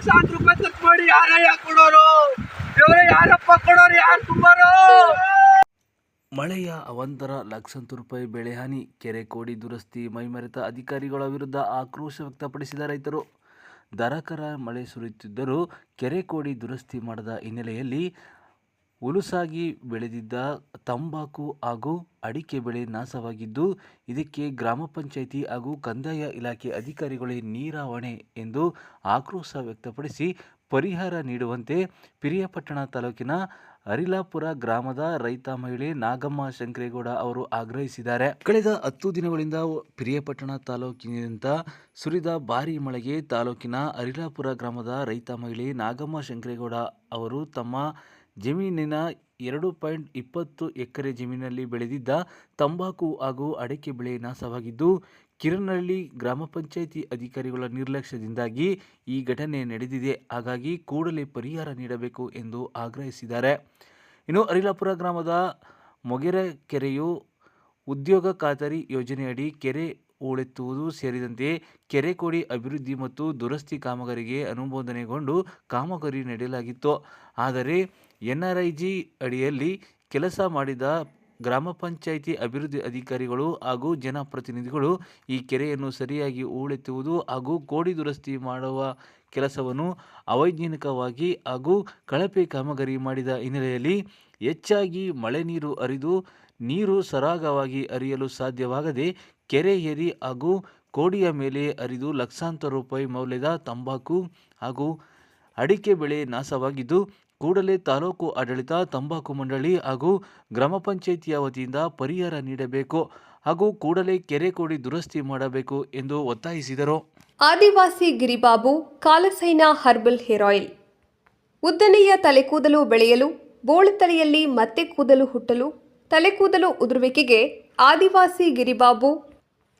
ಲಕ್ಷಾಂತರ ರೂಪಾಯಿ ತಕ್ ಮಾಡಿ ಯಾರಯ್ಯ ಕೊಡೋರು. ಇವರೇ ಯಾರಪ್ಪ ಕೊಡೋರು? ಯಾರು ತುಂಬಾರು? ಮಳೆಯ ಅವಂತರ ಲಕ್ಷಾಂತರ ರೂಪಾಯಿ ಬೆಳೆಹಾನಿ ಕೆರೆ ಕೋಡಿ ದುರಸ್ತಿ, ಮೈಮರೆತ ಅಧಿಕಾರಿಗಳ ವಿರುದ್ಧ ಆಕ್ರೋಶ ವ್ಯಕ್ತಪಡಿಸಿದ ರೈತರು. ದರಕರ ಮಳೆ ಸುರಿಯುತ್ತಿದ್ದರೂ ಕೆರೆ ಕೋಡಿ ದುರಸ್ತಿ ಮಾಡದ ಹಿನ್ನೆಲೆಯಲ್ಲಿ ಹುಲುಸಾಗಿ ಬೆಳೆದಿದ್ದ ತಂಬಾಕು ಹಾಗೂ ಅಡಿಕೆ ಬೆಳೆ ನಾಶವಾಗಿದ್ದು, ಇದಕ್ಕೆ ಗ್ರಾಮ ಪಂಚಾಯಿತಿ ಹಾಗೂ ಕಂದಾಯ ಇಲಾಖೆ ಅಧಿಕಾರಿಗಳೇ ನೀರಾವಣೆ ಎಂದು ಆಕ್ರೋಶ ವ್ಯಕ್ತಪಡಿಸಿ ಪರಿಹಾರ ನೀಡುವಂತೆ ಪಿರಿಯಾಪಟ್ಟಣ ತಾಲೂಕಿನ ಅರಿಲಾಪುರ ಗ್ರಾಮದ ರೈತ ಮಹಿಳೆ ನಾಗಮ್ಮ ಶಂಕರೇಗೌಡ ಅವರು ಆಗ್ರಹಿಸಿದ್ದಾರೆ. ಕಳೆದ ಹತ್ತು ದಿನಗಳಿಂದ ಪಿರಿಯಾಪಟ್ಟಣ ತಾಲೂಕಿನಿಂದ ಸುರಿದ ಭಾರೀ ಮಳೆಗೆ ತಾಲೂಕಿನ ಅರಿಲಾಪುರ ಗ್ರಾಮದ ರೈತ ಮಹಿಳೆ ನಾಗಮ್ಮ ಶಂಕರೇಗೌಡ ಅವರು ತಮ್ಮ ಜಮೀನಿನ ಎರಡು ಪಾಯಿಂಟ್ ಇಪ್ಪತ್ತು ಎಕರೆ ಜಮೀನಿನಲ್ಲಿ ಬೆಳೆದಿದ್ದ ತಂಬಾಕು ಹಾಗೂ ಅಡಿಕೆ ಬೆಳೆ ನಾಶವಾಗಿದ್ದು ಕಿರನಹಳ್ಳಿ ಗ್ರಾಮ ಪಂಚಾಯಿತಿ ಅಧಿಕಾರಿಗಳ ನಿರ್ಲಕ್ಷ್ಯದಿಂದಾಗಿ ಈ ಘಟನೆ ನಡೆದಿದೆ. ಹಾಗಾಗಿ ಕೂಡಲೇ ಪರಿಹಾರ ನೀಡಬೇಕು ಎಂದು ಆಗ್ರಹಿಸಿದ್ದಾರೆ. ಇನ್ನು ಅರಿಲಾಪುರ ಗ್ರಾಮದ ಮೊಗೆರೆ ಕೆರೆಯು ಉದ್ಯೋಗ ಖಾತರಿ ಯೋಜನೆಯಡಿ ಕೆರೆ ಹೂಳೆತ್ತುವುದು ಸೇರಿದಂತೆ ಕೆರೆ ಕೋಡಿ ಅಭಿವೃದ್ಧಿ ಮತ್ತು ದುರಸ್ತಿ ಕಾಮಗಾರಿಗೆ ಅನುಮೋದನೆಗೊಂಡು ಕಾಮಗಾರಿ ನಡೆಯಲಾಗಿತ್ತು. ಆದರೆ ಎನ್ಆರ್ಐಜಿ ಅಡಿಯಲ್ಲಿ ಕೆಲಸ ಮಾಡಿದ ಗ್ರಾಮ ಪಂಚಾಯಿತಿ ಅಭಿವೃದ್ಧಿ ಅಧಿಕಾರಿಗಳು ಹಾಗೂ ಜನಪ್ರತಿನಿಧಿಗಳು ಈ ಕೆರೆಯನ್ನು ಸರಿಯಾಗಿ ಹೂಳೆತ್ತುವುದು ಹಾಗೂ ಕೋಡಿ ದುರಸ್ತಿ ಮಾಡುವ ಕೆಲಸವನ್ನು ಅವೈಜ್ಞಾನಿಕವಾಗಿ ಹಾಗೂ ಕಳಪೆ ಕಾಮಗಾರಿ ಮಾಡಿದ ಹಿನ್ನೆಲೆಯಲ್ಲಿ ಹೆಚ್ಚಾಗಿ ಮಳೆ ನೀರು ಹರಿದು ನೀರು ಸರಾಗವಾಗಿ ಅರಿಯಲು ಸಾಧ್ಯವಾಗದೆ ಕೆರೆ ಏರಿ ಹಾಗೂ ಕೋಡಿಯ ಮೇಲೆ ಹರಿದು ಲಕ್ಷಾಂತರ ರೂಪಾಯಿ ಮೌಲ್ಯದ ತಂಬಾಕು ಹಾಗೂ ಅಡಿಕೆ ಬೆಳೆ ನಾಶವಾಗಿದ್ದು, ಕೂಡಲೇ ತಾಲೂಕು ಆಡಳಿತ, ತಂಬಾಕು ಮಂಡಳಿ ಹಾಗೂ ಗ್ರಾಮ ಪಂಚಾಯಿತಿಯ ವತಿಯಿಂದ ಪರಿಹಾರ ನೀಡಬೇಕು ಹಾಗೂ ಕೂಡಲೇ ಕೆರೆ ಕೋಡಿ ದುರಸ್ತಿ ಮಾಡಬೇಕು ಎಂದು ಒತ್ತಾಯಿಸಿದರು. ಆದಿವಾಸಿ ಗಿರಿಬಾಬು, ಕಾಲಸೈನ ಹರ್ಬಲ್ ಹೇರ್ ಆಯಿಲ್. ಉದ್ದನೆಯ ತಲೆಕೂದಲು ಬೆಳೆಯಲು, ಬೋಳು ತಲೆಯಲ್ಲಿ ಮತ್ತೆ ಕೂದಲು ಹುಟ್ಟಲು, ತಲೆಕೂದಲು ಉದುರುವಿಕೆಗೆ ಆದಿವಾಸಿ ಗಿರಿಬಾಬು